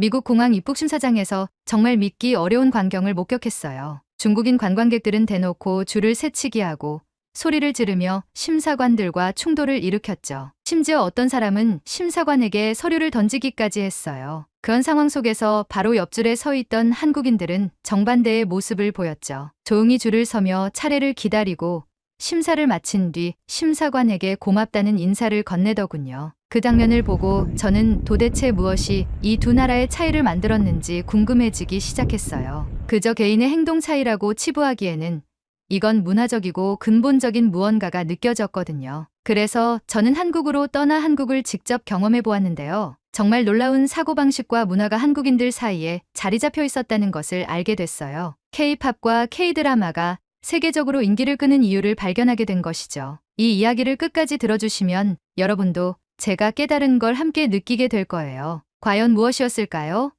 미국 공항 입국 심사장에서 정말 믿기 어려운 광경을 목격했어요. 중국인 관광객들은 대놓고 줄을 세치기 하고 소리를 지르며 심사관들과 충돌을 일으켰죠. 심지어 어떤 사람은 심사관에게 서류를 던지기까지 했어요. 그런 상황 속에서 바로 옆줄에 서 있던 한국인들은 정반대의 모습을 보였죠. 조용히 줄을 서며 차례를 기다리고 심사를 마친 뒤 심사관에게 고맙다는 인사를 건네더군요. 그 장면을 보고 저는 도대체 무엇이 이 두 나라의 차이를 만들었는지 궁금해지기 시작했어요. 그저 개인의 행동 차이라고 치부하기에는 이건 문화적이고 근본적인 무언가가 느껴졌거든요. 그래서 저는 한국으로 떠나 한국을 직접 경험해 보았는데요. 정말 놀라운 사고방식과 문화가 한국인들 사이에 자리 잡혀 있었다는 것을 알게 됐어요. K-팝과 K-드라마가 세계적으로 인기를 끄는 이유를 발견하게 된 것이죠. 이 이야기를 끝까지 들어주시면 여러분도 제가 깨달은 걸 함께 느끼게 될 거예요. 과연 무엇이었을까요?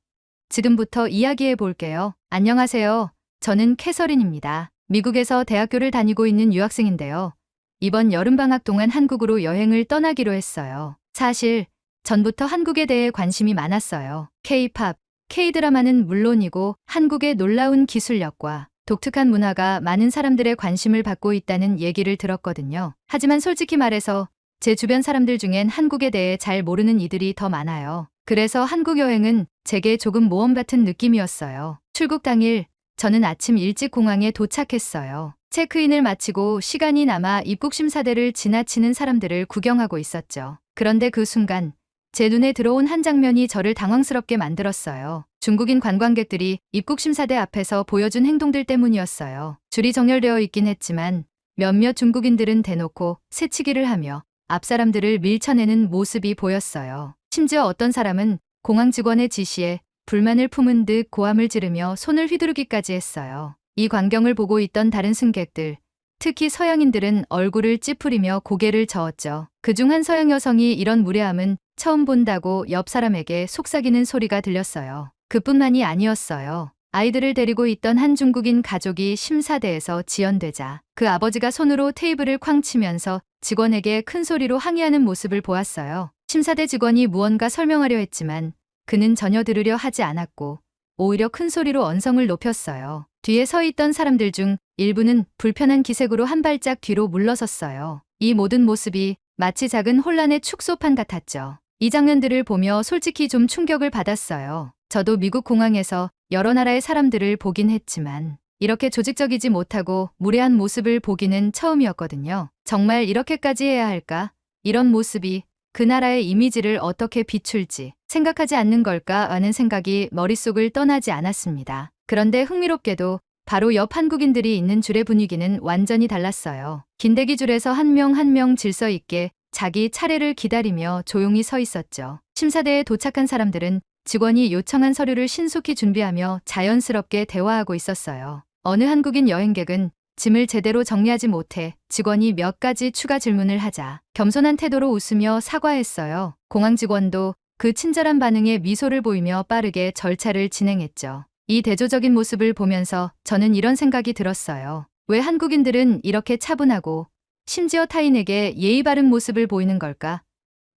지금부터 이야기해 볼게요. 안녕하세요. 저는 캐서린입니다. 미국에서 대학교를 다니고 있는 유학생인데요. 이번 여름방학 동안 한국으로 여행을 떠나기로 했어요. 사실 전부터 한국에 대해 관심이 많았어요. K-팝, K-드라마는 물론이고 한국의 놀라운 기술력과 독특한 문화가 많은 사람들의 관심을 받고 있다는 얘기를 들었거든요. 하지만 솔직히 말해서 제 주변 사람들 중엔 한국에 대해 잘 모르는 이들이 더 많아요. 그래서 한국 여행은 제게 조금 모험 같은 느낌이었어요. 출국 당일 저는 아침 일찍 공항에 도착했어요. 체크인을 마치고 시간이 남아 입국 심사대를 지나치는 사람들을 구경하고 있었죠. 그런데 그 순간 제 눈에 들어온 한 장면이 저를 당황스럽게 만들었어요. 중국인 관광객들이 입국 심사대 앞에서 보여준 행동들 때문이었어요. 줄이 정렬되어 있긴 했지만 몇몇 중국인들은 대놓고 새치기를 하며 앞 사람들을 밀쳐내는 모습이 보였어요. 심지어 어떤 사람은 공항 직원의 지시에 불만을 품은 듯 고함을 지르며 손을 휘두르기까지 했어요. 이 광경을 보고 있던 다른 승객들, 특히 서양인들은 얼굴을 찌푸리며 고개를 저었죠. 그중 한 서양 여성이 이런 무례함은 처음 본다고 옆 사람에게 속삭이는 소리가 들렸어요. 그뿐만이 아니었어요. 아이들을 데리고 있던 한 중국인 가족이 심사대에서 지연되자 그 아버지가 손으로 테이블을 쾅 치면서 직원에게 큰 소리로 항의하는 모습을 보았어요. 심사대 직원이 무언가 설명하려 했지만 그는 전혀 들으려 하지 않았고 오히려 큰 소리로 언성을 높였어요. 뒤에 서 있던 사람들 중 일부는 불편한 기색으로 한 발짝 뒤로 물러섰어요. 이 모든 모습이 마치 작은 혼란의 축소판 같았죠. 이 장면들을 보며 솔직히 좀 충격을 받았어요. 저도 미국 공항에서 여러 나라의 사람들을 보긴 했지만 이렇게 조직적이지 못하고 무례한 모습을 보기는 처음이었거든요. 정말 이렇게까지 해야 할까? 이런 모습이 그 나라의 이미지를 어떻게 비출지 생각하지 않는 걸까 하는 생각이 머릿속을 떠나지 않았습니다. 그런데 흥미롭게도 바로 옆 한국인들이 있는 줄의 분위기는 완전히 달랐어요. 긴대기 줄에서 한 명 한 명 질서 있게 자기 차례를 기다리며 조용히 서 있었죠. 심사대에 도착한 사람들은 직원이 요청한 서류를 신속히 준비하며 자연스럽게 대화하고 있었어요. 어느 한국인 여행객은 짐을 제대로 정리하지 못해 직원이 몇 가지 추가 질문을 하자 겸손한 태도로 웃으며 사과했어요. 공항 직원도 그 친절한 반응에 미소를 보이며 빠르게 절차를 진행했죠. 이 대조적인 모습을 보면서 저는 이런 생각이 들었어요. 왜 한국인들은 이렇게 차분하고 심지어 타인에게 예의 바른 모습을 보이는 걸까?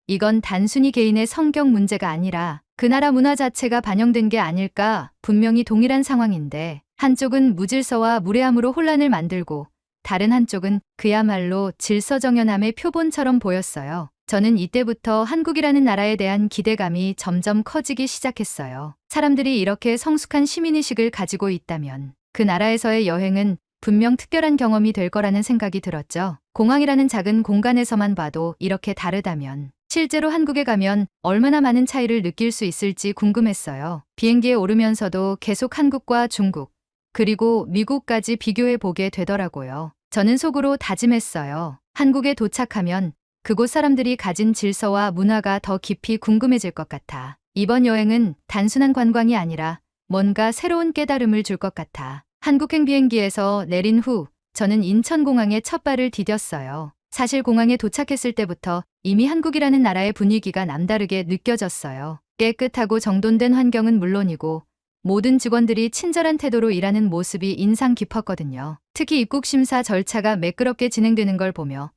이건 단순히 개인의 성격 문제가 아니라 그 나라 문화 자체가 반영된 게 아닐까 분명히 동일한 상황인데 한쪽은 무질서와 무례함으로 혼란을 만들고 다른 한쪽은 그야말로 질서정연함의 표본처럼 보였어요. 저는 이때부터 한국이라는 나라에 대한 기대감이 점점 커지기 시작했어요. 사람들이 이렇게 성숙한 시민의식을 가지고 있다면 그 나라에서의 여행은 분명 특별한 경험이 될 거라는 생각이 들었죠. 공항이라는 작은 공간에서만 봐도 이렇게 다르다면 실제로 한국에 가면 얼마나 많은 차이를 느낄 수 있을지 궁금했어요. 비행기에 오르면서도 계속 한국과 중국, 그리고 미국까지 비교해 보게 되더라고요. 저는 속으로 다짐했어요. 한국에 도착하면 그곳 사람들이 가진 질서와 문화가 더 깊이 궁금해질 것 같아. 이번 여행은 단순한 관광이 아니라 뭔가 새로운 깨달음을 줄 것 같아. 한국행 비행기에서 내린 후 저는 인천공항에 첫 발을 디뎠어요. 사실 공항에 도착했을 때부터 이미 한국이라는 나라의 분위기가 남다르게 느껴졌어요. 깨끗하고 정돈된 환경은 물론이고 모든 직원들이 친절한 태도로 일하는 모습이 인상 깊었거든요. 특히 입국 심사 절차가 매끄럽게 진행되는 걸 보며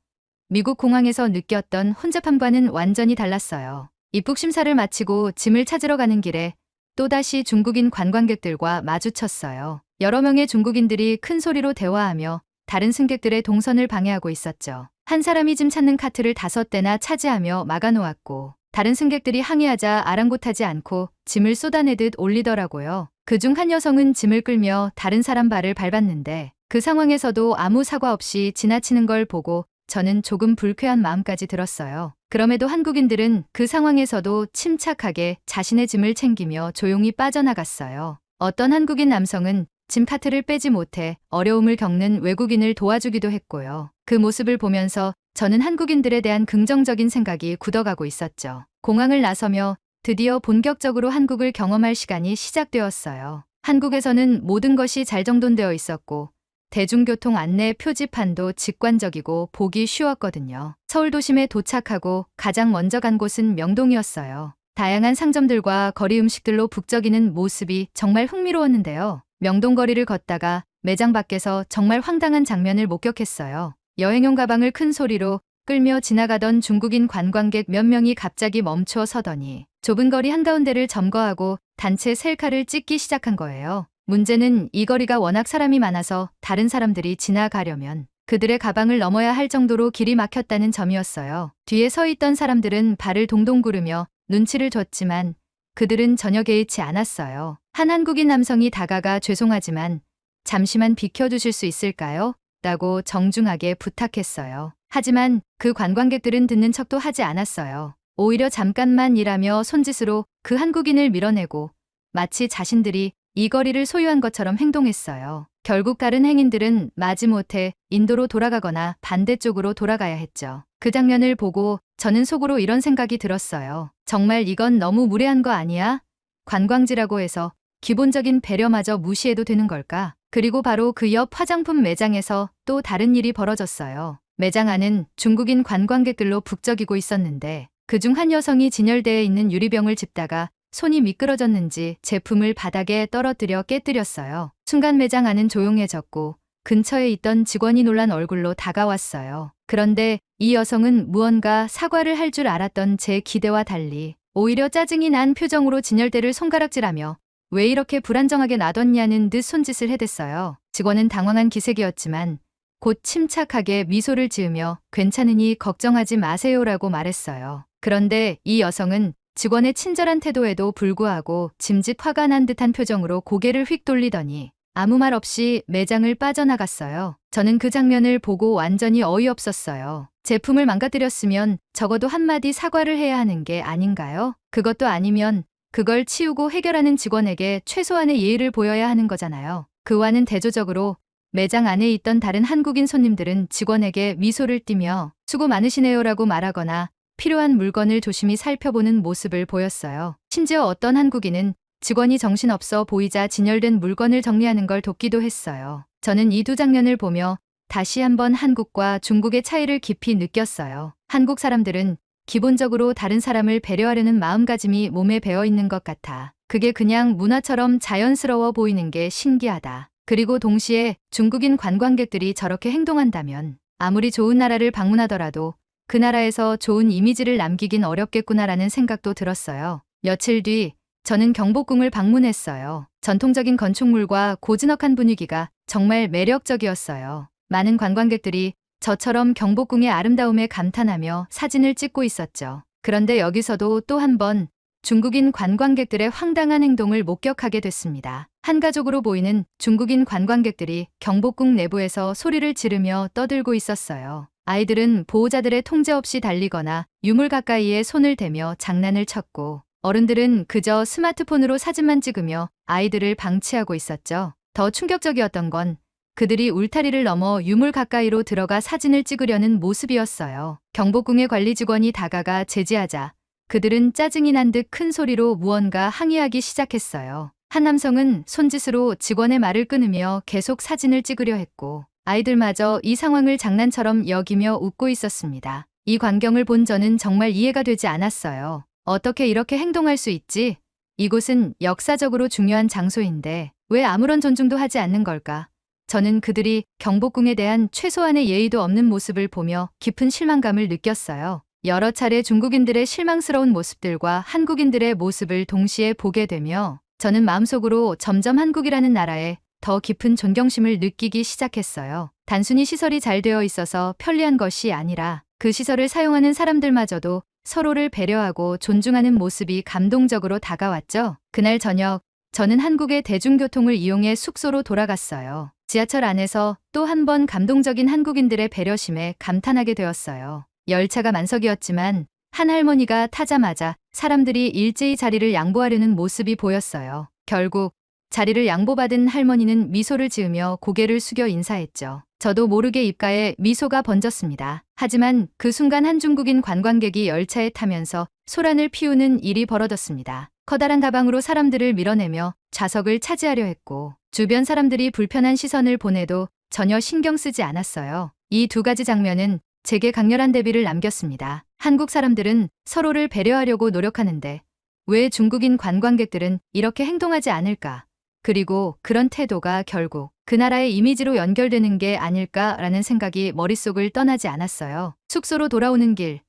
미국 공항에서 느꼈던 혼잡함과는 완전히 달랐어요. 입국 심사를 마치고 짐을 찾으러 가는 길에 또다시 중국인 관광객들과 마주쳤어요. 여러 명의 중국인들이 큰 소리로 대화하며 다른 승객들의 동선을 방해하고 있었죠. 한 사람이 짐 찾는 카트를 다섯 대나 차지하며 막아놓았고 다른 승객들이 항의하자 아랑곳하지 않고 짐을 쏟아내듯 올리더라고요. 그중 한 여성은 짐을 끌며 다른 사람 발을 밟았는데 그 상황에서도 아무 사과 없이 지나치는 걸 보고 저는 조금 불쾌한 마음까지 들었어요. 그럼에도 한국인들은 그 상황에서도 침착하게 자신의 짐을 챙기며 조용히 빠져나갔어요. 어떤 한국인 남성은 짐 카트를 빼지 못해 어려움을 겪는 외국인을 도와주기도 했고요. 그 모습을 보면서 저는 한국인들에 대한 긍정적인 생각이 굳어가고 있었죠. 공항을 나서며 드디어 본격적으로 한국을 경험할 시간이 시작되었어요. 한국에서는 모든 것이 잘 정돈되어 있었고 대중교통 안내 표지판도 직관적이고 보기 쉬웠거든요. 서울 도심에 도착하고 가장 먼저 간 곳은 명동이었어요. 다양한 상점들과 거리 음식들로 북적이는 모습이 정말 흥미로웠는데요. 명동 거리를 걷다가 매장 밖에서 정말 황당한 장면을 목격했어요. 여행용 가방을 큰 소리로 끌며 지나가던 중국인 관광객 몇 명이 갑자기 멈추어 서더니 좁은 거리 한가운데를 점거하고 단체 셀카를 찍기 시작한 거예요. 문제는 이 거리가 워낙 사람이 많아서 다른 사람들이 지나가려면 그들의 가방을 넘어야 할 정도로 길이 막혔다는 점이었어요. 뒤에 서 있던 사람들은 발을 동동 구르며 눈치를 줬지만 그들은 전혀 개의치 않았어요. 한 한국인 남성이 다가가 죄송하지만 잠시만 비켜주실 수 있을까요? 라고 정중하게 부탁했어요. 하지만 그 관광객들은 듣는 척도 하지 않았어요. 오히려 잠깐만 일하며 손짓으로 그 한국인을 밀어내고 마치 자신들이 이 거리를 소유한 것처럼 행동했어요. 결국 다른 행인들은 마지못해 인도로 돌아가거나 반대쪽으로 돌아가야 했죠. 그 장면을 보고 저는 속으로 이런 생각이 들었어요. 정말 이건 너무 무례한 거 아니야? 관광지라고 해서 기본적인 배려마저 무시해도 되는 걸까? 그리고 바로 그 옆 화장품 매장에서 또 다른 일이 벌어졌어요. 매장 안은 중국인 관광객들로 북적이고 있었는데 그중 한 여성이 진열대에 있는 유리병을 짚다가 손이 미끄러졌는지 제품을 바닥에 떨어뜨려 깨뜨렸어요. 순간 매장 안은 조용해졌고 근처에 있던 직원이 놀란 얼굴로 다가왔어요. 그런데 이 여성은 무언가 사과를 할 줄 알았던 제 기대와 달리 오히려 짜증이 난 표정으로 진열대를 손가락질하며 왜 이렇게 불안정하게 놔뒀냐는 듯 손짓을 해댔어요. 직원은 당황한 기색이었지만 곧 침착하게 미소를 지으며 괜찮으니 걱정하지 마세요라고 말했어요. 그런데 이 여성은 직원의 친절한 태도에도 불구하고 짐짓 화가 난 듯한 표정으로 고개를 휙 돌리더니 아무 말 없이 매장을 빠져나갔어요. 저는 그 장면을 보고 완전히 어이없었어요. 제품을 망가뜨렸으면 적어도 한마디 사과를 해야 하는 게 아닌가요? 그것도 아니면 그걸 치우고 해결하는 직원에게 최소한의 예의를 보여야 하는 거잖아요. 그와는 대조적으로 매장 안에 있던 다른 한국인 손님들은 직원에게 미소를 띠며 수고 많으시네요라고 말하거나 필요한 물건을 조심히 살펴보는 모습을 보였어요. 심지어 어떤 한국인은 직원이 정신없어 보이자 진열된 물건을 정리하는 걸 돕기도 했어요. 저는 이 두 장면을 보며 다시 한번 한국과 중국의 차이를 깊이 느꼈어요. 한국 사람들은 기본적으로 다른 사람을 배려하려는 마음가짐이 몸에 배어 있는 것 같아. 그게 그냥 문화처럼 자연스러워 보이는 게 신기하다. 그리고 동시에 중국인 관광객들이 저렇게 행동한다면 아무리 좋은 나라를 방문하더라도 그 나라에서 좋은 이미지를 남기긴 어렵겠구나라는 생각도 들었어요. 며칠 뒤 저는 경복궁을 방문했어요. 전통적인 건축물과 고즈넉한 분위기가 정말 매력적이었어요. 많은 관광객들이 저처럼 경복궁의 아름다움에 감탄하며 사진을 찍고 있었죠. 그런데 여기서도 또 한 번 중국인 관광객들의 황당한 행동을 목격하게 됐습니다. 한가족으로 보이는 중국인 관광객들이 경복궁 내부에서 소리를 지르며 떠들고 있었어요. 아이들은 보호자들의 통제 없이 달리거나 유물 가까이에 손을 대며 장난을 쳤고 어른들은 그저 스마트폰으로 사진만 찍으며 아이들을 방치하고 있었죠. 더 충격적이었던 건 그들이 울타리를 넘어 유물 가까이로 들어가 사진을 찍으려는 모습이었어요. 경복궁의 관리 직원이 다가가 제지하자 그들은 짜증이 난 듯 큰 소리로 무언가 항의하기 시작했어요. 한 남성은 손짓으로 직원의 말을 끊으며 계속 사진을 찍으려 했고 아이들마저 이 상황을 장난처럼 여기며 웃고 있었습니다. 이 광경을 본 저는 정말 이해가 되지 않았어요. 어떻게 이렇게 행동할 수 있지? 이곳은 역사적으로 중요한 장소인데 왜 아무런 존중도 하지 않는 걸까? 저는 그들이 경복궁에 대한 최소한의 예의도 없는 모습을 보며 깊은 실망감을 느꼈어요. 여러 차례 중국인들의 실망스러운 모습들과 한국인들의 모습을 동시에 보게 되며 저는 마음속으로 점점 한국이라는 나라에 더 깊은 존경심을 느끼기 시작했어요. 단순히 시설이 잘 되어 있어서 편리한 것이 아니라 그 시설을 사용하는 사람들마저도 서로를 배려하고 존중하는 모습이 감동적으로 다가왔죠. 그날 저녁, 저는 한국의 대중교통을 이용해 숙소로 돌아갔어요. 지하철 안에서 또 한 번 감동적인 한국인들의 배려심에 감탄하게 되었어요. 열차가 만석이었지만 한 할머니가 타자마자 사람들이 일제히 자리를 양보하려는 모습이 보였어요. 결국 자리를 양보받은 할머니는 미소를 지으며 고개를 숙여 인사했죠. 저도 모르게 입가에 미소가 번졌습니다. 하지만 그 순간 한 중국인 관광객이 열차에 타면서 소란을 피우는 일이 벌어졌습니다. 커다란 가방으로 사람들을 밀어내며 좌석을 차지하려 했고 주변 사람들이 불편한 시선을 보내도 전혀 신경 쓰지 않았어요. 이 두 가지 장면은 제게 강렬한 대비를 남겼습니다. 한국 사람들은 서로를 배려하려고 노력하는데 왜 중국인 관광객들은 이렇게 행동하지 않을까? 그리고 그런 태도가 결국 그 나라의 이미지로 연결되는 게 아닐까라는 생각이 머릿속을 떠나지 않았어요. 숙소로 돌아오는 길.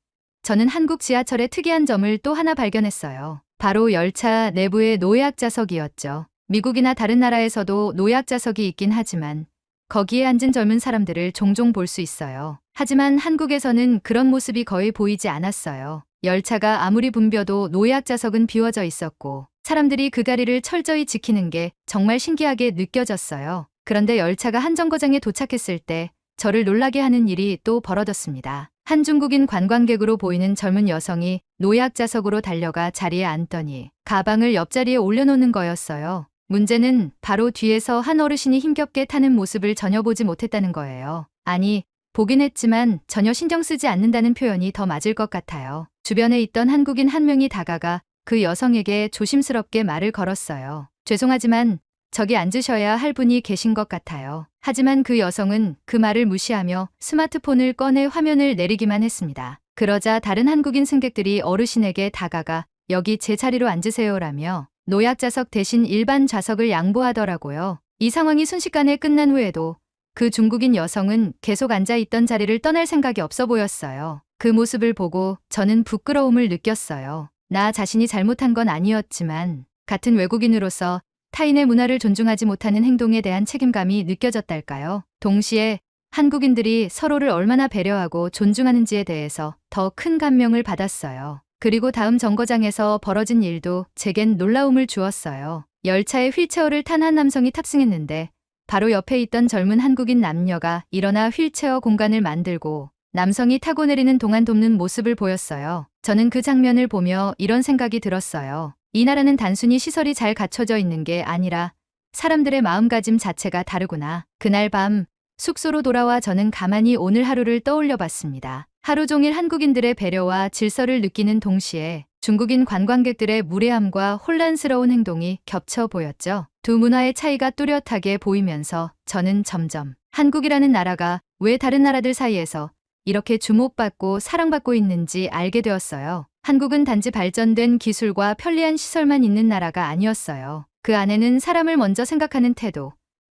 저는 한국 지하철의 특이한 점을 또 하나 발견했어요. 바로 열차 내부의 노예학 좌석이었죠. 미국이나 다른 나라에서도 노예학 좌석이 있긴 하지만 거기에 앉은 젊은 사람들을 종종 볼 수 있어요. 하지만 한국에서는 그런 모습이 거의 보이지 않았어요. 열차가 아무리 붐벼도 노예학 좌석은 비워져 있었고 사람들이 그 자리를 철저히 지키는 게 정말 신기하게 느껴졌어요. 그런데 열차가 한 정거장에 도착했을 때 저를 놀라게 하는 일이 또 벌어졌습니다. 한 중국인 관광객으로 보이는 젊은 여성이 노약 좌석으로 달려가 자리에 앉더니 가방을 옆자리에 올려놓는 거였어요. 문제는 바로 뒤에서 한 어르신이 힘겹게 타는 모습을 전혀 보지 못했다는 거예요. 아니, 보긴 했지만 전혀 신경 쓰지 않는다는 표현이 더 맞을 것 같아요. 주변에 있던 한국인 한 명이 다가가 그 여성에게 조심스럽게 말을 걸었어요. 죄송하지만 저기 앉으셔야 할 분이 계신 것 같아요. 하지만 그 여성은 그 말을 무시하며 스마트폰을 꺼내 화면을 내리기만 했습니다. 그러자 다른 한국인 승객들이 어르신에게 다가가 여기 제 자리로 앉으세요라며 노약 좌석 대신 일반 좌석을 양보하더라고요. 이 상황이 순식간에 끝난 후에도 그 중국인 여성은 계속 앉아있던 자리를 떠날 생각이 없어 보였어요. 그 모습을 보고 저는 부끄러움을 느꼈어요. 나 자신이 잘못한 건 아니었지만 같은 외국인으로서 타인의 문화를 존중하지 못하는 행동에 대한 책임감이 느껴졌달까요? 동시에 한국인들이 서로를 얼마나 배려하고 존중하는지에 대해서 더 큰 감명을 받았어요. 그리고 다음 정거장에서 벌어진 일도 제겐 놀라움을 주었어요. 열차에 휠체어를 탄 한 남성이 탑승했는데 바로 옆에 있던 젊은 한국인 남녀가 일어나 휠체어 공간을 만들고 남성이 타고 내리는 동안 돕는 모습을 보였어요. 저는 그 장면을 보며 이런 생각이 들었어요. 이 나라는 단순히 시설이 잘 갖춰져 있는 게 아니라 사람들의 마음가짐 자체가 다르구나. 그날 밤 숙소로 돌아와 저는 가만히 오늘 하루를 떠올려 봤습니다. 하루 종일 한국인들의 배려와 질서를 느끼는 동시에 중국인 관광객들의 무례함과 혼란스러운 행동이 겹쳐 보였죠. 두 문화의 차이가 뚜렷하게 보이면서 저는 점점 한국이라는 나라가 왜 다른 나라들 사이에서 이렇게 주목받고 사랑받고 있는지 알게 되었어요. 한국은 단지 발전된 기술과 편리한 시설만 있는 나라가 아니었어요. 그 안에는 사람을 먼저 생각하는 태도,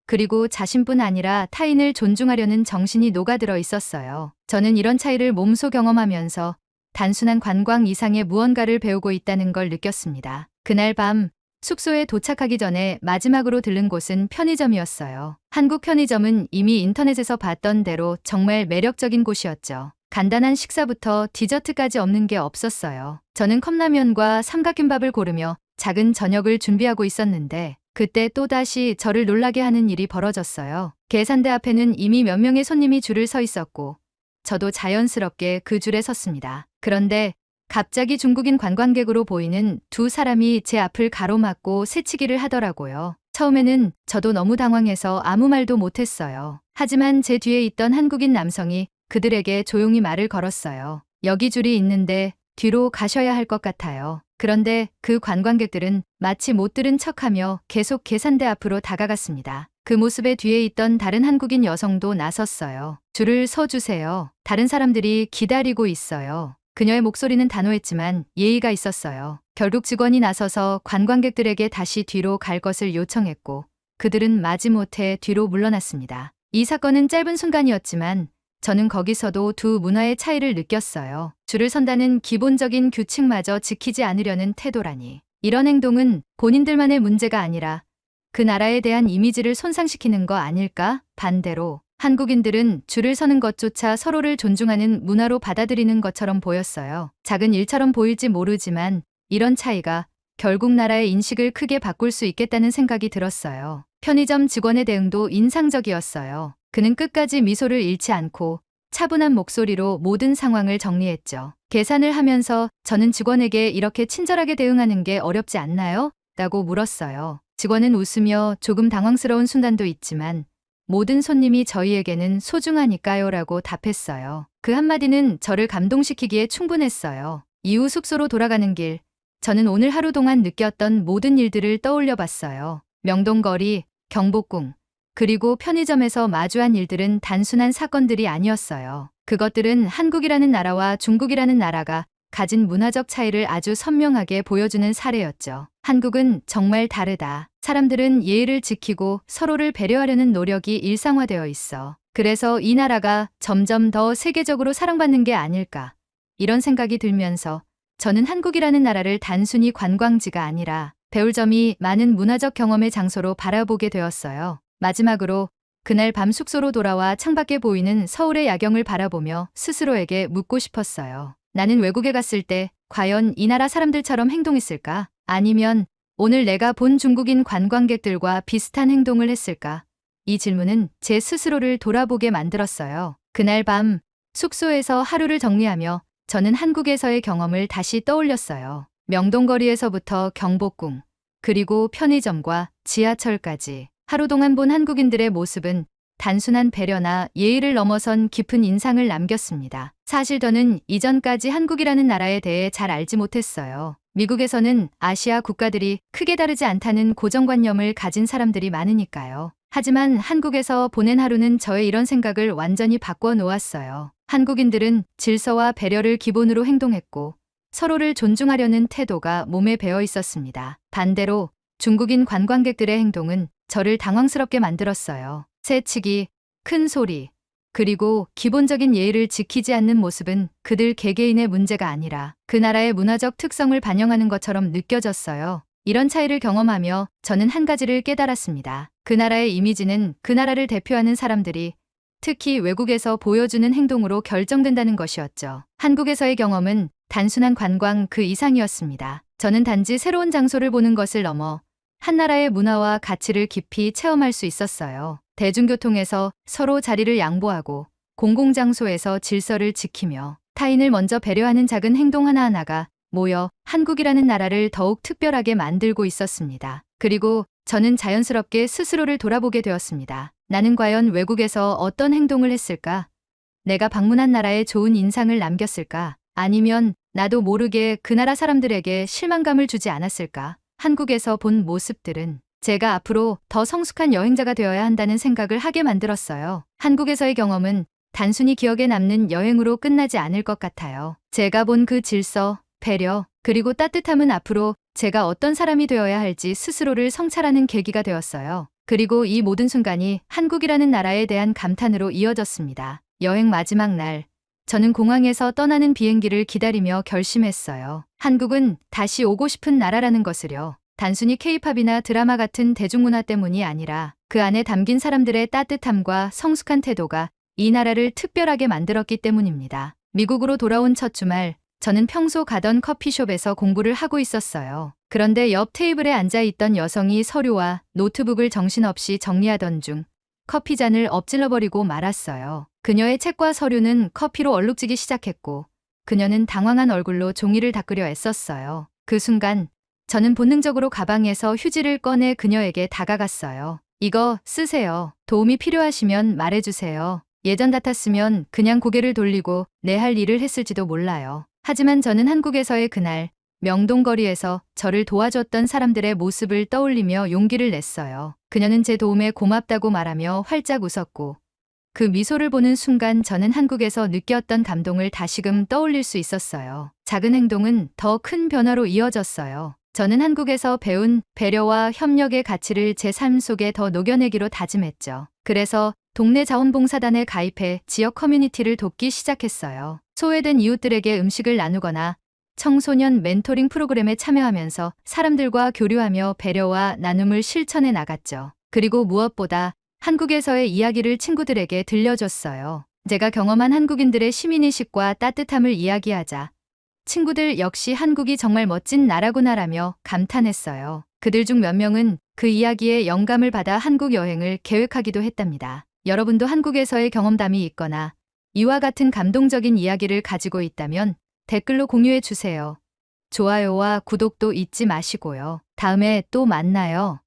그리고 자신뿐 아니라 타인을 존중하려는 정신이 녹아들어 있었어요. 저는 이런 차이를 몸소 경험하면서 단순한 관광 이상의 무언가를 배우고 있다는 걸 느꼈습니다. 그날 밤 숙소에 도착하기 전에 마지막으로 들른 곳은 편의점이었어요. 한국 편의점은 이미 인터넷에서 봤던 대로 정말 매력적인 곳이었죠. 간단한 식사부터 디저트까지 없는 게 없었어요. 저는 컵라면과 삼각김밥을 고르며 작은 저녁을 준비하고 있었는데 그때 또다시 저를 놀라게 하는 일이 벌어졌어요. 계산대 앞에는 이미 몇 명의 손님이 줄을 서 있었고 저도 자연스럽게 그 줄에 섰습니다. 그런데 갑자기 중국인 관광객으로 보이는 두 사람이 제 앞을 가로막고 새치기를 하더라고요. 처음에는 저도 너무 당황해서 아무 말도 못했어요. 하지만 제 뒤에 있던 한국인 남성이 그들에게 조용히 말을 걸었어요. 여기 줄이 있는데 뒤로 가셔야 할 것 같아요. 그런데 그 관광객들은 마치 못 들은 척하며 계속 계산대 앞으로 다가갔습니다. 그 모습에 뒤에 있던 다른 한국인 여성도 나섰어요. 줄을 서주세요. 다른 사람들이 기다리고 있어요. 그녀의 목소리는 단호했지만 예의가 있었어요. 결국 직원이 나서서 관광객들에게 다시 뒤로 갈 것을 요청했고 그들은 마지못해 뒤로 물러났습니다. 이 사건은 짧은 순간이었지만 저는 거기서도 두 문화의 차이를 느꼈어요. 줄을 선다는 기본적인 규칙마저 지키지 않으려는 태도라니. 이런 행동은 본인들만의 문제가 아니라 그 나라에 대한 이미지를 손상시키는 거 아닐까? 반대로 한국인들은 줄을 서는 것조차 서로를 존중하는 문화로 받아들이는 것처럼 보였어요. 작은 일처럼 보일지 모르지만 이런 차이가 결국 나라의 인식을 크게 바꿀 수 있겠다는 생각이 들었어요. 편의점 직원의 대응도 인상적이었어요. 그는 끝까지 미소를 잃지 않고 차분한 목소리로 모든 상황을 정리했죠. 계산을 하면서 저는 직원에게 이렇게 친절하게 대응하는 게 어렵지 않나요? 라고 물었어요. 직원은 웃으며 조금 당황스러운 순간도 있지만 모든 손님이 저희에게는 소중하니까요 라고 답했어요. 그 한마디는 저를 감동시키기에 충분했어요. 이후 숙소로 돌아가는 길, 저는 오늘 하루 동안 느꼈던 모든 일들을 떠올려 봤어요. 명동거리, 경복궁, 그리고 편의점에서 마주한 일들은 단순한 사건들이 아니었어요. 그것들은 한국이라는 나라와 중국이라는 나라가 가진 문화적 차이를 아주 선명하게 보여주는 사례였죠. 한국은 정말 다르다. 사람들은 예의를 지키고 서로를 배려하려는 노력이 일상화되어 있어. 그래서 이 나라가 점점 더 세계적으로 사랑받는 게 아닐까. 이런 생각이 들면서 저는 한국이라는 나라를 단순히 관광지가 아니라 배울 점이 많은 문화적 경험의 장소로 바라보게 되었어요. 마지막으로 그날 밤 숙소로 돌아와 창밖에 보이는 서울의 야경을 바라보며 스스로에게 묻고 싶었어요. 나는 외국에 갔을 때 과연 이 나라 사람들처럼 행동했을까? 아니면 오늘 내가 본 중국인 관광객들과 비슷한 행동을 했을까? 이 질문은 제 스스로를 돌아보게 만들었어요. 그날 밤 숙소에서 하루를 정리하며 저는 한국에서의 경험을 다시 떠올렸어요. 명동거리에서부터 경복궁, 그리고 편의점과 지하철까지 하루 동안 본 한국인들의 모습은 단순한 배려나 예의를 넘어선 깊은 인상을 남겼습니다. 사실 저는 이전까지 한국이라는 나라에 대해 잘 알지 못했어요. 미국에서는 아시아 국가들이 크게 다르지 않다는 고정관념을 가진 사람들이 많으니까요. 하지만 한국에서 보낸 하루는 저의 이런 생각을 완전히 바꿔 놓았어요. 한국인들은 질서와 배려를 기본으로 행동했고 서로를 존중하려는 태도가 몸에 배어 있었습니다. 반대로 중국인 관광객들의 행동은 저를 당황스럽게 만들었어요. 새치기, 큰 소리, 그리고 기본적인 예의를 지키지 않는 모습은 그들 개개인의 문제가 아니라 그 나라의 문화적 특성을 반영하는 것처럼 느껴졌어요. 이런 차이를 경험하며 저는 한 가지를 깨달았습니다. 그 나라의 이미지는 그 나라를 대표하는 사람들이 특히 외국에서 보여주는 행동으로 결정된다는 것이었죠. 한국에서의 경험은 단순한 관광 그 이상이었습니다. 저는 단지 새로운 장소를 보는 것을 넘어 한 나라의 문화와 가치를 깊이 체험할 수 있었어요. 대중교통에서 서로 자리를 양보하고 공공장소에서 질서를 지키며 타인을 먼저 배려하는 작은 행동 하나하나가 모여 한국이라는 나라를 더욱 특별하게 만들고 있었습니다. 그리고 저는 자연스럽게 스스로를 돌아보게 되었습니다. 나는 과연 외국에서 어떤 행동을 했을까? 내가 방문한 나라에 좋은 인상을 남겼을까? 아니면 나도 모르게 그 나라 사람들에게 실망감을 주지 않았을까? 한국에서 본 모습들은 제가 앞으로 더 성숙한 여행자가 되어야 한다는 생각을 하게 만들었어요. 한국에서의 경험은 단순히 기억에 남는 여행으로 끝나지 않을 것 같아요. 제가 본 그 질서, 배려, 그리고 따뜻함은 앞으로 제가 어떤 사람이 되어야 할지 스스로를 성찰하는 계기가 되었어요. 그리고 이 모든 순간이 한국이라는 나라에 대한 감탄으로 이어졌습니다. 여행 마지막 날, 저는 공항에서 떠나는 비행기를 기다리며 결심했어요. 한국은 다시 오고 싶은 나라라는 것을요. 단순히 케이팝이나 드라마 같은 대중문화 때문이 아니라 그 안에 담긴 사람들의 따뜻함과 성숙한 태도가 이 나라를 특별하게 만들었기 때문입니다. 미국으로 돌아온 첫 주말, 저는 평소 가던 커피숍에서 공부를 하고 있었어요. 그런데 옆 테이블에 앉아 있던 여성이 서류와 노트북을 정신없이 정리하던 중 커피잔을 엎질러버리고 말았어요. 그녀의 책과 서류는 커피로 얼룩지기 시작했고 그녀는 당황한 얼굴로 종이를 닦으려 애썼어요. 그 순간 저는 본능적으로 가방에서 휴지를 꺼내 그녀에게 다가갔어요. 이거 쓰세요. 도움이 필요하시면 말해주세요. 예전 같았으면 그냥 고개를 돌리고 내 할 일을 했을지도 몰라요. 하지만 저는 한국에서의 그날 명동거리에서 저를 도와줬던 사람들의 모습을 떠올리며 용기를 냈어요. 그녀는 제 도움에 고맙다고 말하며 활짝 웃었고 그 미소를 보는 순간 저는 한국에서 느꼈던 감동을 다시금 떠올릴 수 있었어요. 작은 행동은 더 큰 변화로 이어졌어요. 저는 한국에서 배운 배려와 협력의 가치를 제 삶 속에 더 녹여내기로 다짐했죠. 그래서 동네 자원봉사단에 가입해 지역 커뮤니티를 돕기 시작했어요. 소외된 이웃들에게 음식을 나누거나 청소년 멘토링 프로그램에 참여하면서 사람들과 교류하며 배려와 나눔을 실천해 나갔죠. 그리고 무엇보다 한국에서의 이야기를 친구들에게 들려줬어요. 제가 경험한 한국인들의 시민의식과 따뜻함을 이야기하자 친구들 역시 한국이 정말 멋진 나라구나라며 감탄했어요. 그들 중 몇 명은 그 이야기에 영감을 받아 한국 여행을 계획하기도 했답니다. 여러분도 한국에서의 경험담이 있거나 이와 같은 감동적인 이야기를 가지고 있다면 댓글로 공유해 주세요. 좋아요와 구독도 잊지 마시고요. 다음에 또 만나요.